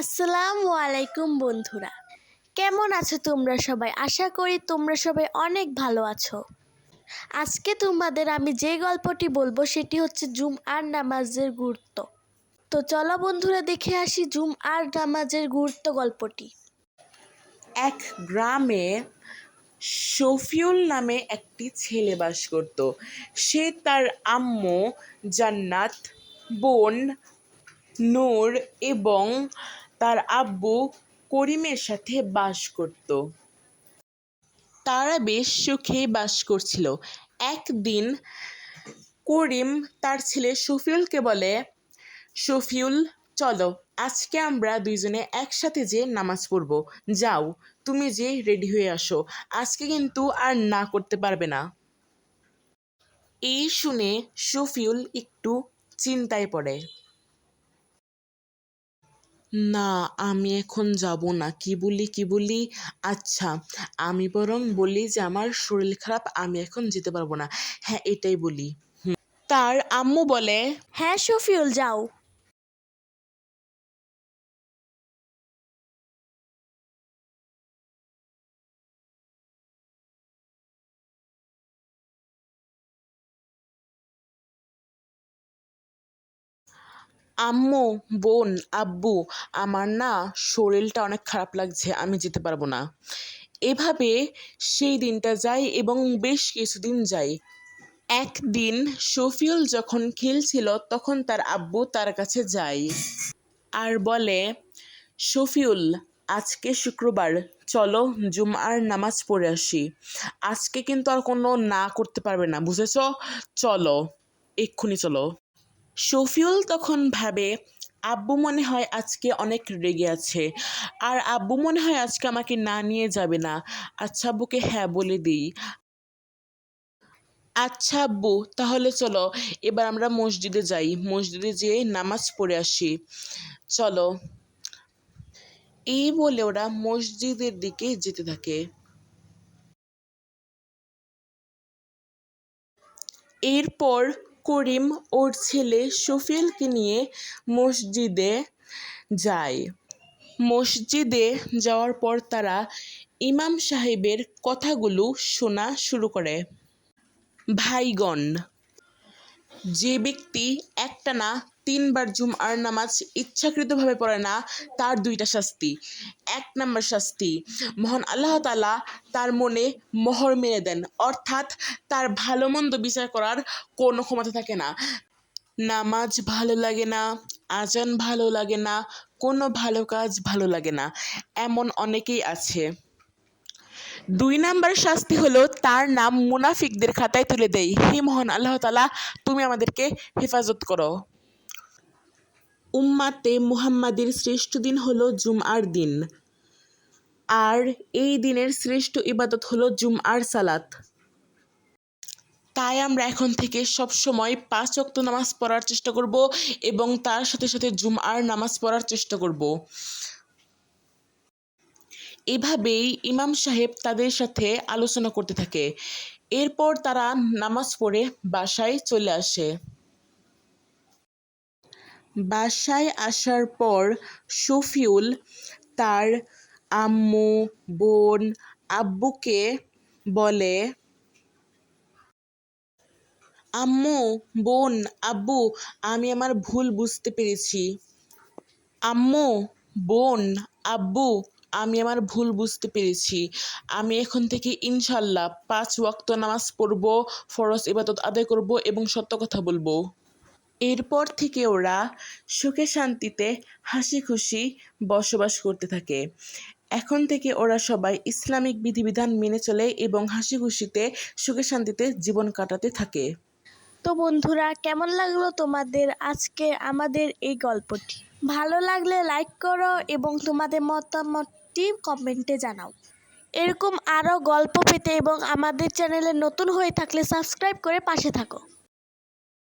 আসসালামু আলাইকুম বন্ধুরা। কেমন আছো তোমরা সবাই? আশা করি তোমরা সবাই অনেক ভালো আছো। আজকে তোমাদের আমি যে গল্পটি বলব সেটি হচ্ছে জুম আর নামাজের গুরুত্ব। তো চলো বন্ধুরা, দেখে আসি জুম আর নামাজের গুরুত্ব গল্পটি। এক গ্রামে শফিউল নামে একটি ছেলে বাস করত। সে তার আম্মু, জান্নাত, বোন, নূর এবং তার আব্বু করিমের সাথে বাস করত। তারা বেশ সুখেই বাস করছিল। একদিন করিম তার ছেলে শফিউলকে বলে, শফিউল, চলো, আজকে আমরা দুইজনে একসাথে যে নামাজ পড়ব। যাও, তুমি যে রেডি হয়ে আসো। আজকে কিন্তু আর না করতে পারবে না। এই শুনে শফিউল একটু চিন্তায় পড়ে। না, আমি এখন যাব না। কি বলি কি বলি? আচ্ছা আমি বরং বলি যে আমার শরীর খারাপ, আমি এখন যেতে পারব না। হ্যাঁ এটাই বলি। তার আম্মু বলে হ্যাঁ শফিউল, যাও। আম্মু, বোন, আব্বু, আমার না শরীরটা অনেক খারাপ লাগছে, আমি যেতে পারব না। এভাবে সেই দিনটা যায় এবং বেশ কিছুদিন যায়। একদিন শফিউল যখন খেলছিল, তখন তার আব্বু তার কাছে যায় আর বলে, শফিউল, আজকে শুক্রবার, চলো জুমার নামাজ পড়ে আসি। আজকে কিন্তু আর কোনো না করতে পারবে না, বুঝেছ? চলো, এক্ষুনি চলো। শফিউল তখন ভাবে, আব্বু মনে হয় আজকে অনেক রেগে আছে। আর আব্বু মনে হয় আজকে আমাকে না নিয়ে যাবে না। আচ্ছা আব্বুকে হ্যাঁ বলে দিই। আচ্ছা আব্বু, তাহলে চলো, এবার আমরা মসজিদে যাই। মসজিদে যেয়ে নামাজ পড়ে আসি। চলো। এই বলে ওরা মসজিদের দিকে যেতে থাকে। এরপর করিম ওর ছেলে শফিলকে নিয়ে মসজিদে যায়। মসজিদে যাওয়ার পর তারা ইমাম সাহেবের কথাগুলো শোনা শুরু করে। ভাইগণ, যে ব্যক্তি একটানা তিনবার জুমআর নামাজ ইচ্ছাকৃতভাবে পড়ে না, তার দুইটা শাস্তি। এক নম্বর শাস্তি, মহান আল্লাহ তালা তার মনে মোহর মেরে দেন, অর্থাৎ তার ভালো মন্দ বিচার করার কোনো ক্ষমতা থাকে না। নামাজ ভালো লাগে না, আজান ভালো লাগে না, কোনো ভালো কাজ ভালো লাগে না, এমন অনেকেই আছে। দুই নাম্বার শাস্তি হলো তার নাম মুনাফিকদের খাতায় তুলে দেয়। হে মহান আল্লাহ তালা তুমি আমাদেরকে হেফাজত করো। উম্মাতে মুহাম্মাদের শ্রেষ্ঠ দিন হলো জুমআর দিন। আর এই দিনের শ্রেষ্ঠ ইবাদত হলো জুমআর সালাত। তাই আমরা এখন থেকে সব সময় পাঁচ ওয়াক্ত নামাজ পড়ার চেষ্টা করব এবং তার সাথে সাথে জুমআর নামাজ পড়ার চেষ্টা করব। এভাবেই ইমাম সাহেব তাদের সাথে আলোচনা করতে থাকে। এরপর তারা নামাজ পড়ে বাসায় চলে আসে। বাসায় আসার পর শফিউল তার আম্মু, বোন, আব্বুকে বলে, আম্মু, বোন, আব্বু, আমি আমার ভুল বুঝতে পেরেছি। আম্মু, বোন, আব্বু, আমি আমার ভুল বুঝতে পেরেছি। আমি এখন থেকে ইনশাল্লাহ পাঁচ ওয়াক্ত নামাজ পড়ব, ফরজ ইবাদত আদায় করব এবং সত্য কথা বলব। এরপর থেকে ওরা সুখে শান্তিতে হাসি খুশি বসবাস করতে থাকে। এখন থেকে ওরা সবাই ইসলামিক বিধিবিধান মেনে চলে এবং হাসি খুশিতে সুখে শান্তিতে জীবন কাটাতে থাকে। তো বন্ধুরা, কেমন লাগল তোমাদের আজকে আমাদের এই গল্পটি? ভালো লাগলে লাইক করো এবং তোমাদের মতামতটি কমেন্টে জানাও। এরকম আরও গল্প পেতে এবং আমাদের চ্যানেলে নতুন হয়ে থাকলে সাবস্ক্রাইব করে পাশে থাকো।